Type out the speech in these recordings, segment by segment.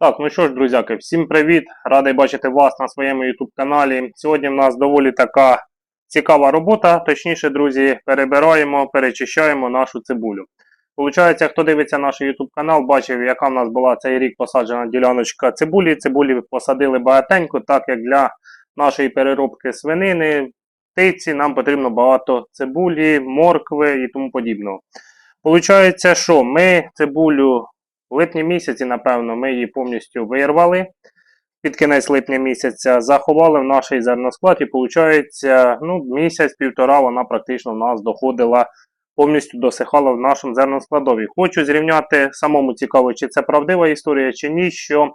Так, ну що ж, друзяки, всім привіт! Радий бачити вас на своєму YouTube каналі. Сьогодні в нас доволі така цікава робота. Точніше, друзі, перебираємо, перечищаємо нашу цибулю. Получається, хто дивиться наш YouTube канал, бачив, яка в нас була цей рік посаджена діляночка цибулі. Цибулі посадили багатенько, так як для нашої переробки свинини, птиці нам потрібно багато цибулі, моркви і тому подібного. Получається, що ми цибулю в липні місяці, напевно, ми її повністю вирвали. Під кінець липня місяця заховали в наш зерносклад і, виходить, ну, місяць-півтора вона практично в нас доходила, повністю досихала в нашому зерноскладові. Хочу зрівняти самому цікаво, чи це правдива історія, чи ні, що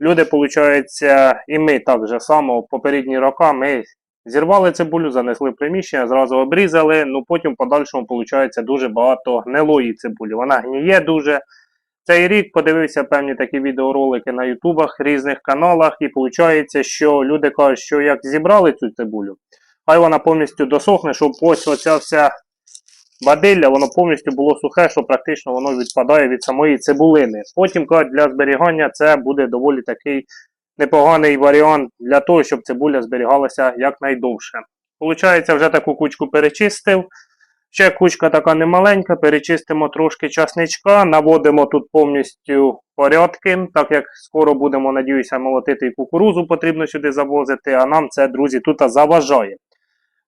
люди, виходить, і ми так же само попередні роки ми зірвали цибулю, занесли в приміщення, зразу обрізали, ну потім в подальшому, виходить, дуже багато гнилої цибулі. Вона гніє дуже. Цей рік подивився певні такі відеоролики на ютубах, різних каналах, і виходить, що люди кажуть, що як зібрали цю цибулю, хай вона повністю досохне, щоб ось оця вся бадилля, воно повністю було сухе, що практично воно відпадає від самої цибулини. Потім кажуть, для зберігання це буде доволі такий непоганий варіант для того, щоб цибуля зберігалася якнайдовше. Получається, вже таку кучку перечистив. Ще кучка така немаленька, перечистимо трошки часничка, наводимо тут повністю порядки, так як скоро будемо, надіюся, молотити і кукурузу потрібно сюди завозити, а нам це, друзі, тут заважає.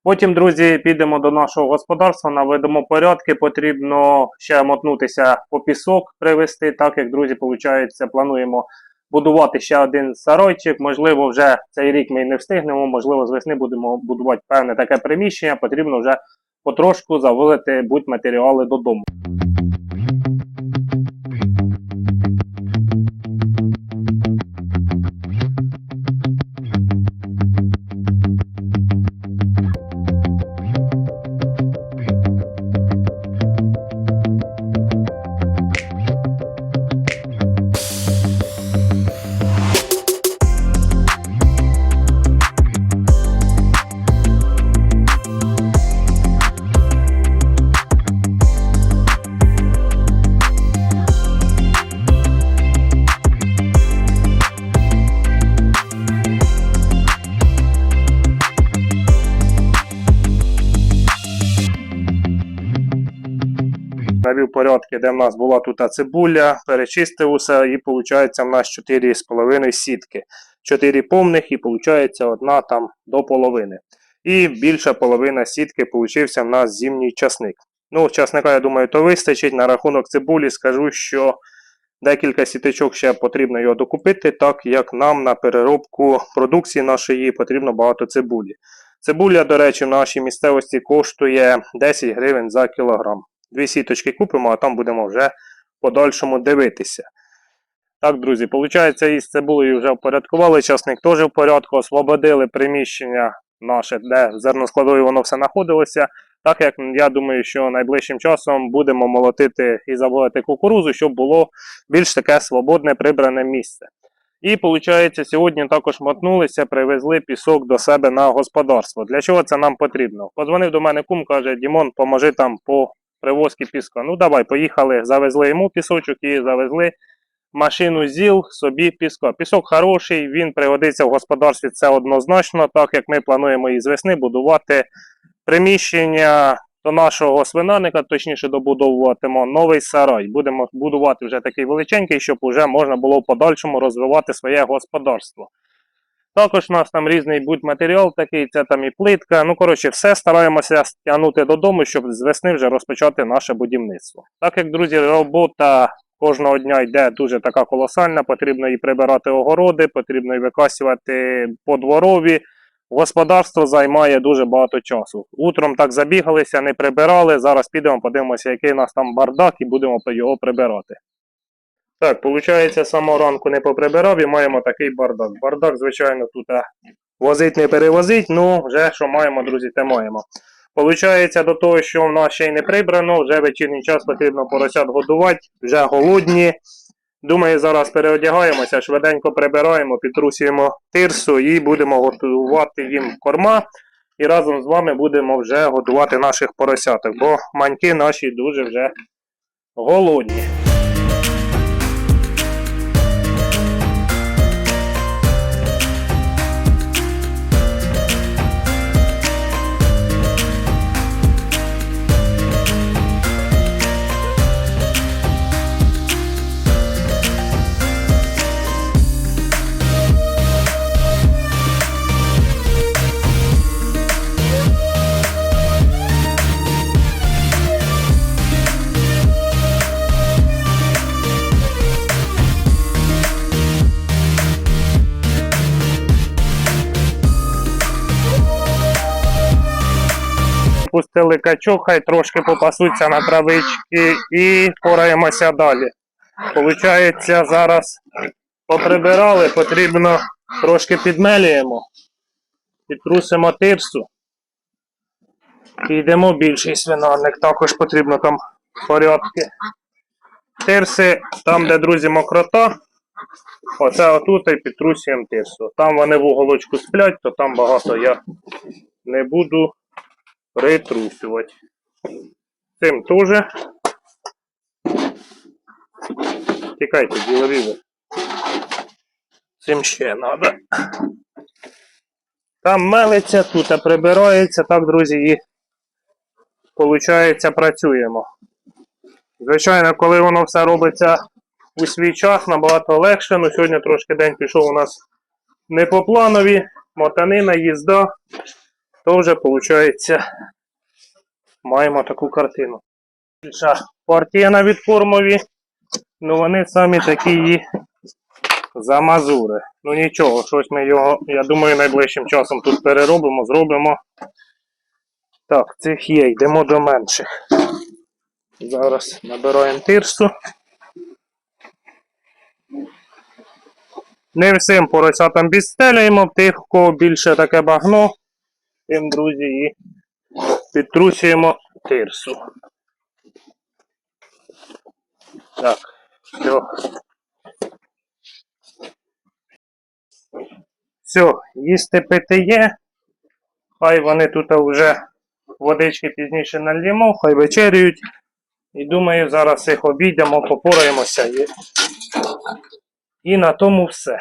Потім, друзі, підемо до нашого господарства, наведемо порядки, потрібно ще мотнутися по пісок привезти, так як, друзі, виходить, плануємо будувати ще один саройчик. Можливо, вже цей рік ми не встигнемо, можливо, з весни будемо будувати певне таке приміщення, потрібно вже потрошку завозити будь-матеріали додому. Навів порядки, де в нас була тут цибуля, перечистив усе, і виходить в нас 4,5 сітки. 4 повних і виходить одна там до половини. І більша половина сітки получився в нас зимній часник. Ну, часника, я думаю, то вистачить. На рахунок цибулі скажу, що декілька сіточок ще потрібно його докупити, так як нам на переробку продукції нашої потрібно багато цибулі. Цибуля, до речі, в нашій місцевості коштує 10 гривень за кілограм. Дві сіточки купимо, а там будемо вже подальшому дивитися. Так, друзі, виходить, із цибулею вже впорядкували, часник теж в порядку, освободили приміщення наше, де в зерноскладові воно все знаходилося. Так як я думаю, що найближчим часом будемо молотити і заводити кукурузу, щоб було більш таке свободне прибране місце. І, виходить, сьогодні також мотнулися, привезли пісок до себе на господарство. Для чого це нам потрібно? Позвонив до мене кум, каже, Дімон, поможи там по привозки піска. Ну давай, поїхали, завезли йому пісочок і завезли машину ЗІЛ собі піска. Пісок хороший, він пригодиться в господарстві, це однозначно, так як ми плануємо із весни будувати приміщення до нашого свинарника, точніше добудовуватимо новий сарай. Будемо будувати вже такий величенький, щоб вже можна було в подальшому розвивати своє господарство. Також у нас там різний будь-матеріал такий, це там і плитка. Ну, коротше, все стараємося стягнути додому, щоб з весни вже розпочати наше будівництво. Так як, друзі, робота кожного дня йде дуже така колосальна, потрібно і прибирати огороди, потрібно і викасувати подворові. Господарство займає дуже багато часу. Утром так забігалися, не прибирали. Зараз підемо, подивимося, який у нас там бардак, і будемо його прибирати. Так, виходить, самого ранку не поприбирав і маємо такий бардак. Бардак, звичайно, тут а, возить не перевозить, ну вже що маємо, друзі, те маємо. Получається, до того, що в нас ще й не прибрано, вже вечірній час потрібно поросят годувати, вже голодні. Думаю, зараз переодягаємося, швиденько прибираємо, підтрусюємо тирсу і будемо готувати їм корма. І разом з вами будемо вже годувати наших поросяток, бо маньки наші дуже вже голодні. Випустили качок, хай трошки попасуться на травички і пораємося далі. Получається, зараз поприбирали, потрібно трошки підмелюємо, підтрусимо тирсу. І йдемо більший свинарник, також потрібно там порядки. Тирси, там, де друзі мокрота, оце отут і підтрусюємо тирсу. Там вони в уголочку сплять, то там багато я не буду притрусювати. Цим теж. Тікайте, ділові ви. Цим ще треба. Там мелиться, тут прибирається, так, друзі, і Получається, працюємо. Звичайно, коли воно все робиться у свій час, набагато легше. Ну, сьогодні трошки день пішов у нас не по планові, мотанина, їзда, то вже виходить, маємо таку картину. Більша партія на відкормові, ну вони самі такі замазури. Ну нічого, щось ми його, я думаю, найближчим часом тут переробимо, зробимо. Так, цих є, йдемо до менших. Зараз набираємо тирсу. Не всім поросятам підстеляємо, в тих, у кого більше таке багно, тим, друзі, і підтрусюємо тирсу. Так, все. Все, їсти пити є. Хай вони тут вже водички пізніше нальємо, хай вечерюють. І думаю, зараз їх обійдемо, попораємося і, і на тому все.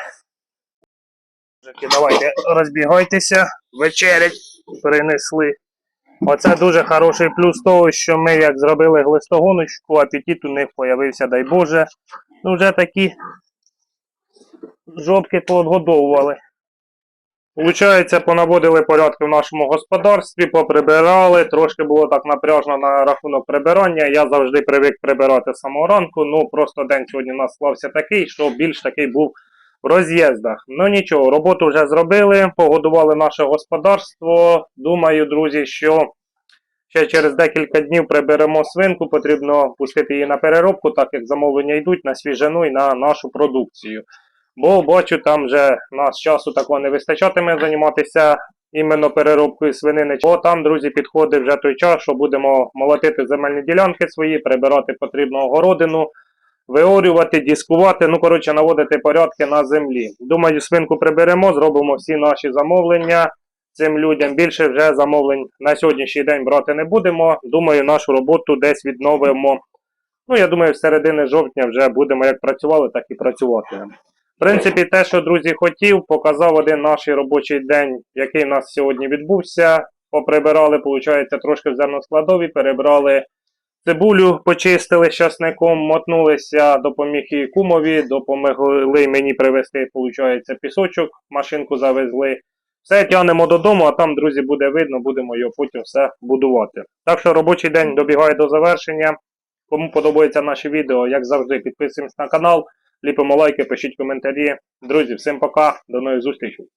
Давайте розбігайтеся, вечерять принесли. Оце дуже хороший плюс того, що ми як зробили глистогоночку, апетит у них появився, дай Боже. Ну вже такі жопки поодгодовували. Получається, понаводили порядки в нашому господарстві, поприбирали. Трошки було так напряжно на рахунок прибирання. Я завжди привик прибирати самого ранку. Ну просто день сьогодні у нас склався такий, що більш такий був в роз'їздах. Ну нічого, роботу вже зробили, погодували наше господарство. Думаю, друзі, що ще через декілька днів приберемо свинку. Потрібно пустити її на переробку, так як замовлення йдуть на свіжину і на нашу продукцію. Бо бачу, там вже нас часу такого не вистачатиме займатися іменно переробкою свинини. Бо там, друзі, підходить вже той час, що будемо молотити земельні ділянки свої, прибирати потрібну огородину, виорювати, дискувати, ну, коротше, наводити порядки на землі. Думаю, свинку приберемо, зробимо всі наші замовлення цим людям. Більше вже замовлень на сьогоднішній день брати не будемо. Думаю, нашу роботу десь відновимо. Ну, я думаю, в середини жовтня вже будемо як працювали, так і працювати. В принципі, те, що друзі хотів, показав один наш робочий день, який у нас сьогодні відбувся. Поприбирали, виходить, трошки в зерноскладові, перебрали цибулю, почистили з часником, мотнулися, допоміг і кумові, допомогли мені привезти, виходить, пісочок, машинку завезли. Все тягнемо додому, а там, друзі, буде видно, будемо його потім все будувати. Так що робочий день добігає до завершення. Кому подобаються наші відео, як завжди, підписуємось на канал. Ліпимо лайки, пишіть коментарі. Друзі, всім пока, до нових зустрічей.